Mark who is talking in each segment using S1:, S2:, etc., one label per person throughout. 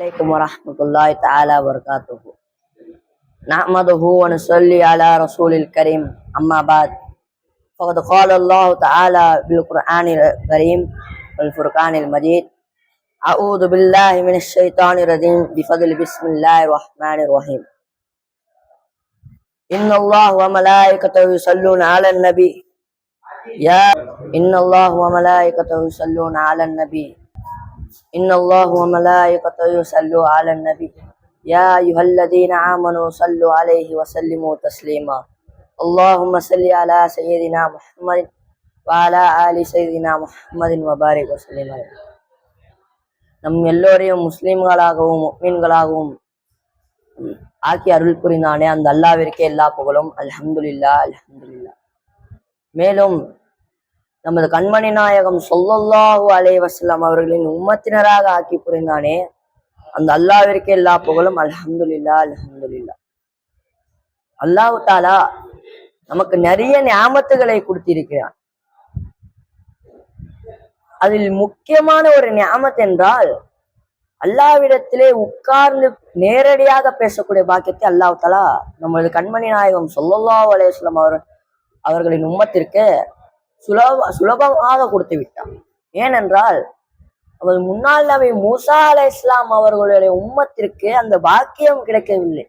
S1: عليكم ورحمة الله تعالى وبركاته. نحمده ونصلي على رسول الكريم. أما بعد فقد قال الله تعالى بالقرآن الكريم والفرقان المجيد أعوذ بالله من الشيطان الرجيم. بفضل بسم الله الرحمن الرحيم. إن الله وملائكته يصلون على النبي. يا إن الله وملائكته يصلون على النبي. إن الله وملائكته يصلوا على النبي يا أيها الذين آمنوا صلوا عليه وسلموا تسليما اللهم صل على سيدنا محمد وعلى آل سيدنا محمد وبارك وسلم عليه நம் எல்லோரையும் முஸ்லிம்களாகவும் முக்மீன்களாகவும் ஆக்கி அருள் புரிந்தானே அந்த அல்லாவிற்கே எல்லா புகழும் அல்ஹம்துலில்லா அல்ஹம்துலில்லா மேலும் நமது கண்மணி நாயகம் சொல்லல்லாஹு அலைஹி அவர்களின் உம்மத்தினராக ஆக்கி புரிந்தானே? அந்த அல்லாவிற்கு எல்லா புகழும் அல்ஹம்துலில்லா அல்ஹம்துலில்லா அல்லாஹு தாலா நமக்கு நிறைய ஞாபகத்துகளை கொடுத்திருக்கிறான். அதில் முக்கியமான ஒரு ஞாபகத் என்றால் அல்லாவிடத்திலே உட்கார்ந்து நேரடியாக பேசக்கூடிய பாக்கியத்தை அல்லாஹ் தாலா நமது கண்மணி நாயகம் சொல்லல்லாஹு அலைஹி அவர் அவர்களின் உம்மத்திற்கு சுலப சுலபமாக கொடுத்து விட்டான். ஏனென்றால் நமது முன்னாள் நபி மூசா அலை இஸ்லாம் அவர்களுடைய உம்மத்திற்கு அந்த பாக்கியம் கிடைக்கவில்லை.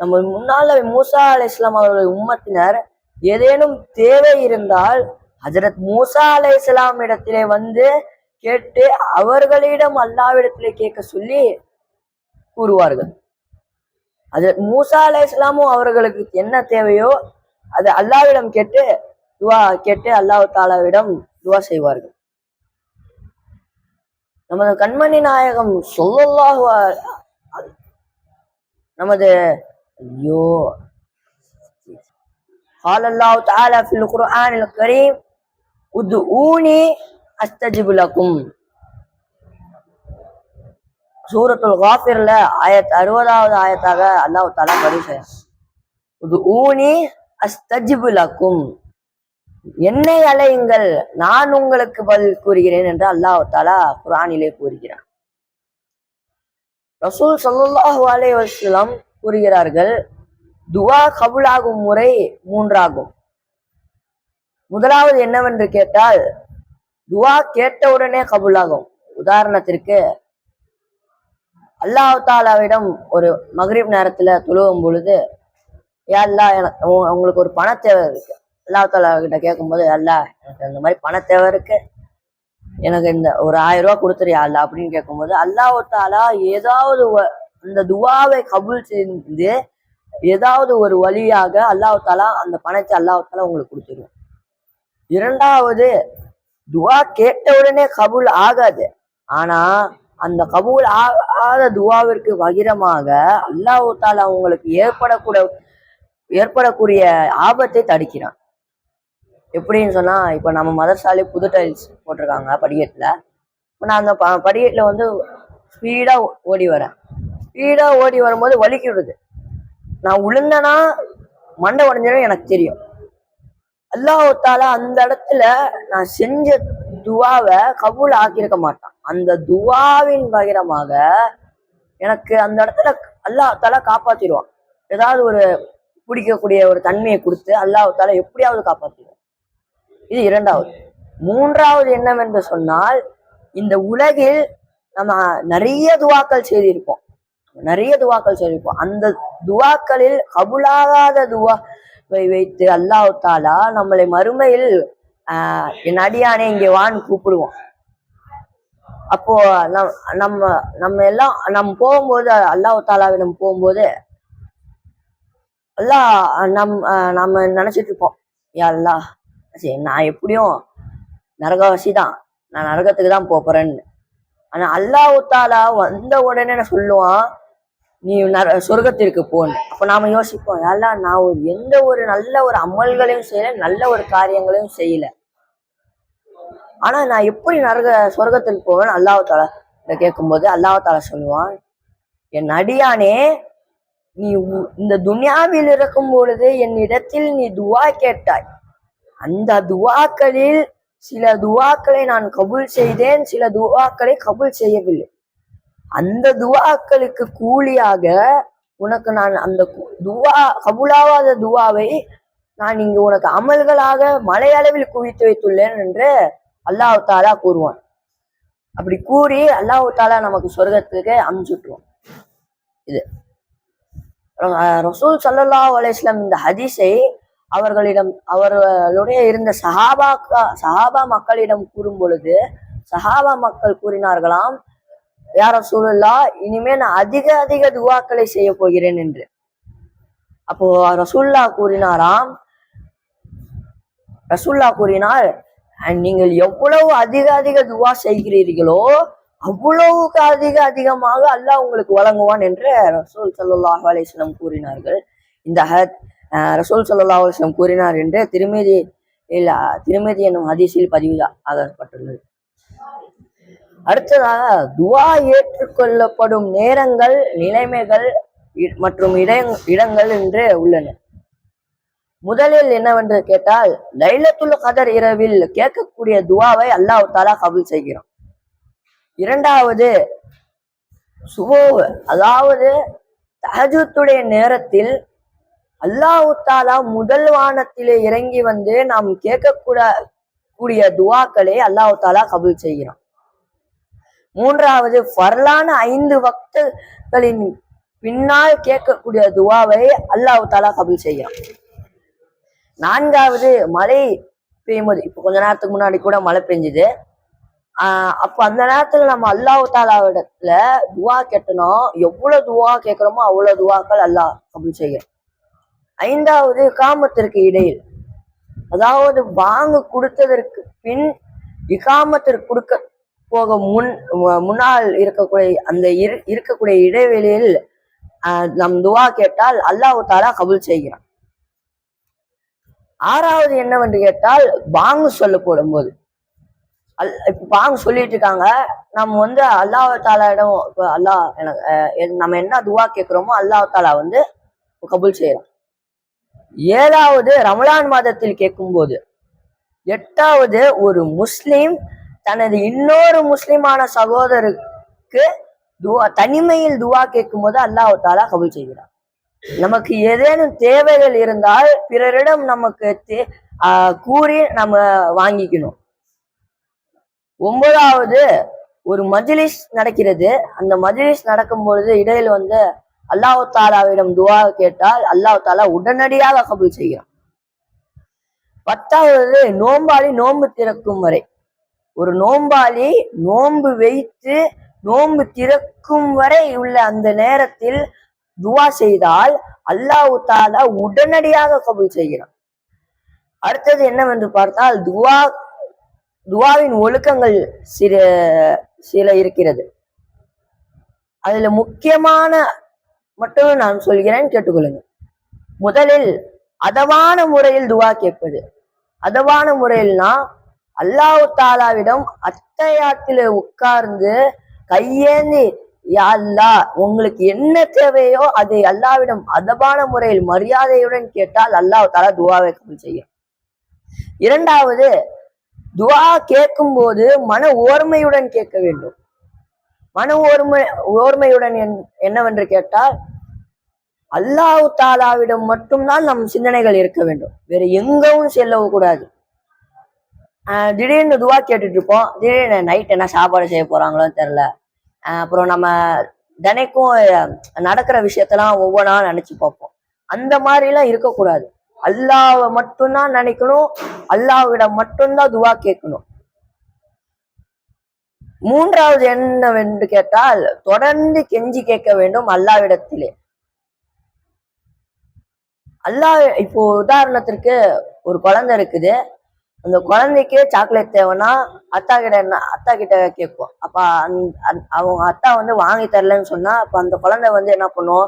S1: நமது முன்னாள் நபி மூசா அலை இஸ்லாம் அவர்களுடைய உம்மத்தினர் ஏதேனும் தேவை இருந்தால் ஹஜரத் மூசா அலை இஸ்லாம் இடத்திலே வந்து கேட்டு அவர்களிடம் அல்லாவிடத்திலே கேட்க சொல்லி கூறுவார்கள். ஹஜரத் மூசா அலை இஸ்லாமும் அவர்களுக்கு என்ன தேவையோ அது அல்லாவிடம் கேட்டு துவா கேட்டு அல்லாஹ் தாலாவிடம் துவா செய்வார்கள் நமது கண்மணி நாயகம் சொல்லல்லாஹு அ- நமது ஐயோ قال الله تعالى في القرآن الكريم ادعوني استجب لكم சூரத்துல் காஃபிர்ல ஆயத் அறுபதாவது ஆயத்தாக அல்லாஹ் தாலா பதிவு செய்யறான் ஊனி அஸ்தஜிபு லக்கும் என்னை அலையுங்கள் நான் உங்களுக்கு பதில் கூறுகிறேன் என்று அல்லாஹ் தாலா குரானிலே கூறுகிறான். ரசூல் ஸல்லல்லாஹு அலே வசலம் கூறுகிறார்கள் துவா கபுலாகும் முறை மூன்றாகும். முதலாவது என்னவென்று கேட்டால் துவா கேட்டவுடனே கபுலாகும். உதாரணத்திற்கு அல்லாஹ் தாலாவிடம் ஒரு மகரிப் நேரத்துல தொழுவும் பொழுது யா அல்லாஹ் எனக்கு உங்களுக்கு ஒரு பண தேவை இருக்கு. அல்லாஹ் கிட்ட கேட்கும்போது அல்லாஹ் எனக்கு இந்த மாதிரி பண தேவை இருக்கு. எனக்கு இந்த ஒரு ஆயிரம் ரூபா கொடுத்துறியா அல்ல? அப்படின்னு கேட்கும்போது அல்லாஹ் தாலா ஏதாவது ஒ- அந்த துவாவை கபுல் செய்து ஏதாவது ஒரு வழியாக அல்லாஹாலா அந்த பணத்தை அல்லாஹாலா உங்களுக்கு கொடுத்துருவோம் இரண்டாவது துவா கேட்ட உடனே கபூல் ஆகாது. ஆனா அந்த கபூல் ஆகாத துவாவிற்கு பகிரமாக அல்லாஹ் தாலா உங்களுக்கு ஏற்படக்கூட ஏற்படக்கூடிய ஆபத்தை தடுக்கிறான். எப்படின்னு சொன்னால் இப்போ நம்ம மதர்சாலே புது டைல்ஸ் போட்டிருக்காங்க படிக்கட்டில். இப்போ நான் அந்த ப- படிக்கட்டில் வந்து ஸ்பீடாக ஓடி வரேன். ஸ்பீடாக ஓடி வரும்போது வலிக்கி விடுது நான் விழுந்தேன்னா மண்டை உடஞ்சிடும் எனக்கு தெரியும். அல்லாஹால அந்த இடத்துல நான் செஞ்ச துவாவை கபூல் ஆக்கியிருக்க மாட்டான். அந்த துவாவின் பகிரமாக எனக்கு அந்த இடத்துல அல்லாஹால காப்பாற்றிடுவான் காப்பாத்திடுவான். ஏதாவது ஒரு பிடிக்கக்கூடிய ஒரு தன்மையை கொடுத்து அல்லாஹால எப்படியாவது காப்பாத்திடுவான். இது இரண்டாவது. மூன்றாவது என்னவென்று சொன்னால் இந்த உலகில் நம்ம நிறைய துவாக்கள் செய்திருப்போம். நிறைய துவாக்கள் செய்திருப்போம். அந்த துவாக்களில் கபுலாகாத துவாவை வைத்து அல்லாஹ் தாலா நம்மளை மறுமையில் ஆஹ் என் அடியானே இங்கே வான்னு கூப்பிடுவோம். அப்போ நம் நம்ம நம்ம எல்லாம் நம்ம போகும்போது அல்லாஹுத்தாலாவிடம் போகும்போது அல்லாஹ் நம் நம்ம நினைச்சிட்டு இருப்போம். யா அல்லாஹ் சரி நான் எப்படியும் நரகவாசி தான். நான் நரகத்துக்கு தான் போறேன்னு. ஆனா அல்லாஹ் வந்த உடனே நான் சொல்லுவான்? நீ நர சொர்க்கத்திற்கு போன்னு அப்ப நாம யோசிப்போம் அல்லா நான் ஒரு எந்த ஒரு நல்ல ஒரு அமல்களையும் செய்யல நல்ல ஒரு காரியங்களையும் செய்யல. ஆனா நான் எப்படி நரக சொர்க்கத்திற்கு போவேன் அல்லாஹ் கேட்கும்போது அல்லாஹ் சொல்லுவான் என் அடியானே நீ உ- இந்த துன்யாவில் இருக்கும் பொழுது என்னிடத்தில் நீ துவா கேட்டாய். அந்த துவாக்களில் சில துவாக்களை நான் கபுல் செய்தேன் சில துவாக்களை கபுல் செய்யவில்லை. அந்த துவாக்களுக்கு கூலியாக உனக்கு நான் அந்த துவா கபுலாவாத துவாவை நான் இங்கு உனக்கு அமல்களாக மலையளவில் குவித்து வைத்துள்ளேன் என்று அல்லாஹு தாலா கூறுவான். அப்படி கூறி அல்லாஹு தாலா நமக்கு சொர்க்கத்துக்கு அமுச்சுட்டுருவான் இது. ரசூல் சல்லா அலைஹி இந்த ஹதீஸை அவர்களிடம் அவர்களுடைய இருந்த சஹாபா சஹாபா மக்களிடம் கூறும் பொழுது சஹாபா மக்கள் கூறினார்களாம் யார் ரசூலுல்லா இனிமே நான் அதிக அதிக துவாக்களை செய்ய போகிறேன் என்று. அப்போ ரசூல்லா கூறினாராம் ரசூல்லா கூறினார் நீங்கள் எவ்வளவு அதிக அதிக துவா செய்கிறீர்களோ அவ்வளவுக்கு அதிக அதிகமாக அல்லாஹ் உங்களுக்கு வழங்குவான் என்று ரசூல் சல்லுல்லா அலிஸ்லம் கூறினார்கள். இந்த ஹத் ரசூல் ஸல்லல்லாஹு அலைஹி கூறினார் என்று திருமதி இல்ல திருமதி என்னும் அதிசயில் பதிவு ஆகப்பட்டுள்ளது. அடுத்ததாக துவா ஏற்றுக்கொள்ளப்படும் நேரங்கள் நிலைமைகள் இ- மற்றும் இட இடங்கள் என்று உள்ளன. முதலில் என்னவென்று கேட்டால் லைலத்துல் கதர் இரவில் கேட்கக்கூடிய துவாவை அல்லாஹ் தாலா கபுல் செய்கிறான். இரண்டாவது சுபோ அதாவது தஹஜுத்துடைய நேரத்தில் அல்லாஹ் தாலா முதல் வானத்திலே இறங்கி வந்து நாம் கேட்கக்கூட கூடிய துவாக்களை அல்லாஹ் தாலா கபூல் செய்கிறான். மூன்றாவது ஃபர்லான ஐந்து பக்தர்களின் பின்னால் கேட்கக்கூடிய துவாவை அல்லாஹ் தாலா கபூல் செய்கிறான். நான்காவது மழை பெய்யும்போது இப்போ கொஞ்ச நேரத்துக்கு முன்னாடி கூட மழை பெஞ்சுது. ஆஹ் அப்போ அந்த நேரத்துல நம்ம அல்லாஹ் தாலாவிடத்துல துவா கேட்டனோம் எவ்வளவு துவா கேட்கிறோமோ அவ்வளவு துவாக்கள் அல்லாஹ் கபுல் செய்யும் ஐந்தாவது இகாமத்திற்கு இடையில். அதாவது பாங்கு கொடுத்ததற்கு பின் இகாமத்திற்கு கொடுக்க போக முன் முன்னால் இருக்கக்கூடிய அந்த இரு- இருக்கக்கூடிய இடைவெளியில் நம் துவா கேட்டால் அல்லாஹு தாலா கபூல் செய்கிறான். ஆறாவது என்னவென்று கேட்டால் பாங்கு சொல்லப்படும் போது அல் இப்போ பாங்கு சொல்லிட்டு இருக்காங்க. நம்ம வந்து அல்லாஹ் தாலாவிடம் இப்போ அல்லாஹ் எனக்கு நம்ம என்ன துவா கேட்குறோமோ அல்லாஹ் தாலா வந்து கபுல் செய்யலாம் ஏழாவது ரமலான் மாதத்தில் கேட்கும்போது எட்டாவது ஒரு முஸ்லீம் தனது இன்னொரு முஸ்லிமான சகோதரருக்கு துவா தனிமையில் துவா கேட்கும்போது அல்லாஹ் தாலா கபுல் செய்கிறார் நமக்கு ஏதேனும் தேவைகள் இருந்தால் பிறரிடம் நமக்கு தே கூறி நம்ம வாங்கிக்கணும். ஒன்பதாவது ஒரு மஜிலிஸ் நடக்கிறது. அந்த மஜிலிஸ் நடக்கும் பொழுது இடையில் வந்து அல்லாஹு தாலாவிடம் துவா கேட்டால் அல்லாஹ் தாலா உடனடியாக கபுல் செய்கிறான். பத்தாவது நோம்பாளி நோன்பு திறக்கும் வரை. ஒரு நோம்பாளி நோன்பு வைத்து நோன்பு திறக்கும் வரை உள்ள அந்த நேரத்தில் துவா செய்தால் அல்லாஹு தாலா உடனடியாக கபுல் செய்கிறான். அடுத்தது என்னவென்று பார்த்தால் துவா துவாவின் ஒழுக்கங்கள் சில சில இருக்கிறது. அதுல முக்கியமான மட்டும் நான் சொல்கிறேன் கேட்டுக்கொள்ளுங்க முதலில் அதவான முறையில் துவா கேட்பது. அதவான முறையில்னா அல்லாஹு தாலாவிடம் அத்தையாத்தில உட்கார்ந்து கையேந்தி யா அல்லா உங்களுக்கு என்ன தேவையோ அதை அல்லாவிடம் அதவான முறையில் மரியாதையுடன் கேட்டால் அல்லாஹ் தாலா துவாவை கபூல் செய்யும். இரண்டாவது துவா கேட்கும் போது மன ஓர்மையுடன் கேட்க வேண்டும். மன ஓர்மை ஓர்மையுடன் என்- என்னவென்று கேட்டால் அல்லாஹ் தாலாவிடம் மட்டும்தான் நம் சிந்தனைகள் இருக்க வேண்டும். வேற எங்கவும் செல்லவும் கூடாது. திடீர்னு துவா கேட்டுட்டு இருப்போம் திடீர்னு நைட் என்ன சாப்பாடு செய்ய போறாங்களோ தெரில அப்புறம் நம்ம தினைக்கும் நடக்கிற விஷயத்தெல்லாம் ஒவ்வொன்றா நினைச்சு பார்ப்போம். அந்த மாதிரிலாம் இருக்கக்கூடாது. அல்லாவை மட்டும்தான் நினைக்கணும். அல்லாஹ்விடம் மட்டும்தான் துவா கேட்கணும். மூன்றாவது என்னவென்று கேட்டால் தொடர்ந்து கெஞ்சி கேட்க வேண்டும் அல்லாவிடத்திலே அல்லாஹ் இப்போ உதாரணத்திற்கு ஒரு குழந்தை இருக்குது. அந்த குழந்தைக்கே சாக்லேட் தேவைன்னா அத்தா கிட்ட என்ன அத்தா கிட்ட கேட்கும் அப்ப அந் அவங்க அத்தா வந்து வாங்கி தரலன்னு சொன்னா அப்ப அந்த குழந்தை வந்து என்ன பண்ணும்?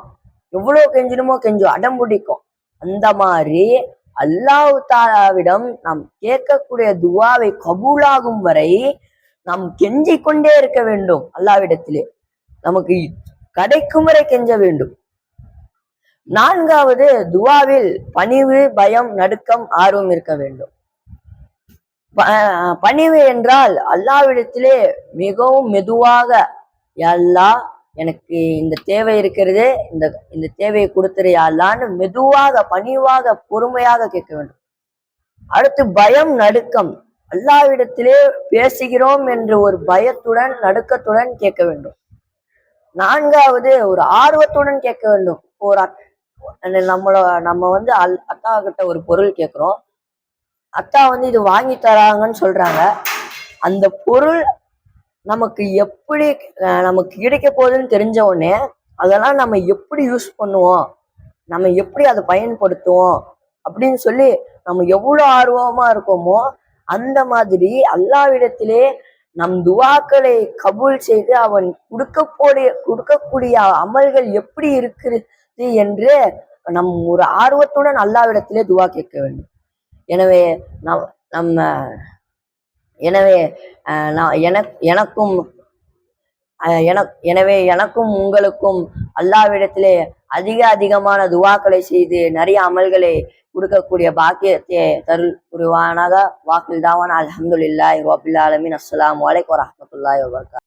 S1: எவ்வளவு கெஞ்சினுமோ கெஞ்சும் அடம் பிடிக்கும். அந்த மாதிரி அல்லாஹு தாலாவிடம் நாம் கேட்கக்கூடிய துவாவை கபூலாகும் வரை நாம் கெஞ்சிக்கொண்டே இருக்க வேண்டும் அல்லாவிடத்திலே நமக்கு கிடைக்கும் வரை கெஞ்ச வேண்டும். நான்காவது துவாவில் பணிவு பயம் நடுக்கம் ஆர்வம் இருக்க வேண்டும். பணிவு என்றால் அல்லாவிடத்திலே மிகவும் மெதுவாக எல்லா எனக்கு இந்த தேவை இருக்கிறதே இந்த இந்த தேவையை கொடுத்துறியாலான்னு மெதுவாக பணிவாக பொறுமையாக கேட்க வேண்டும். அடுத்து பயம் நடுக்கம். அல்லாவிடத்திலே பேசுகிறோம் என்று ஒரு பயத்துடன் நடுக்கத்துடன் கேட்க வேண்டும். நான்காவது ஒரு ஆர்வத்துடன் கேட்க வேண்டும். ஒரு நம்மள நம்ம வந்து அல் அத்தா கிட்ட ஒரு பொருள் கேட்குறோம் அத்தா வந்து இது வாங்கி தராங்கன்னு சொல்றாங்க. அந்த பொருள் நமக்கு எப்படி நமக்கு கிடைக்க போகுதுன்னு தெரிஞ்ச உடனே அதெல்லாம் நம்ம எப்படி யூஸ் பண்ணுவோம்? நம்ம எப்படி அதை பயன்படுத்துவோம்? அப்படின்னு சொல்லி நம்ம எவ்வளோ ஆர்வமா இருக்கோமோ அந்த மாதிரி அல்லாவிடத்திலே நம் துவாக்களை கபூல் செய்து அவன் கொடுக்கக்கூடிய கொடுக்கக்கூடிய அமல்கள் எப்படி இருக்கிறது என்று நம் ஒரு ஆர்வத்துடன் அல்லாவிடத்திலே துவா கேட்க வேண்டும். எனவே நம் நம்ம எனவே நான் எனக் எனக்கும் என எனவே எனக்கும் உங்களுக்கும் அல்லாவிடத்திலே அதிக அதிகமான துவாக்களை செய்து நிறைய அமல்களை கொடுக்கக்கூடிய பாக்கியத்தை தருள் புரிவானாக. வாக்கில் தாவான் அலமதுல்லாஹ் ரபில் ஆலமீன். அஸ்ஸலாமு அலைக்கும் வரஹ்மத்துல்லாஹி வபரகாத்துஹு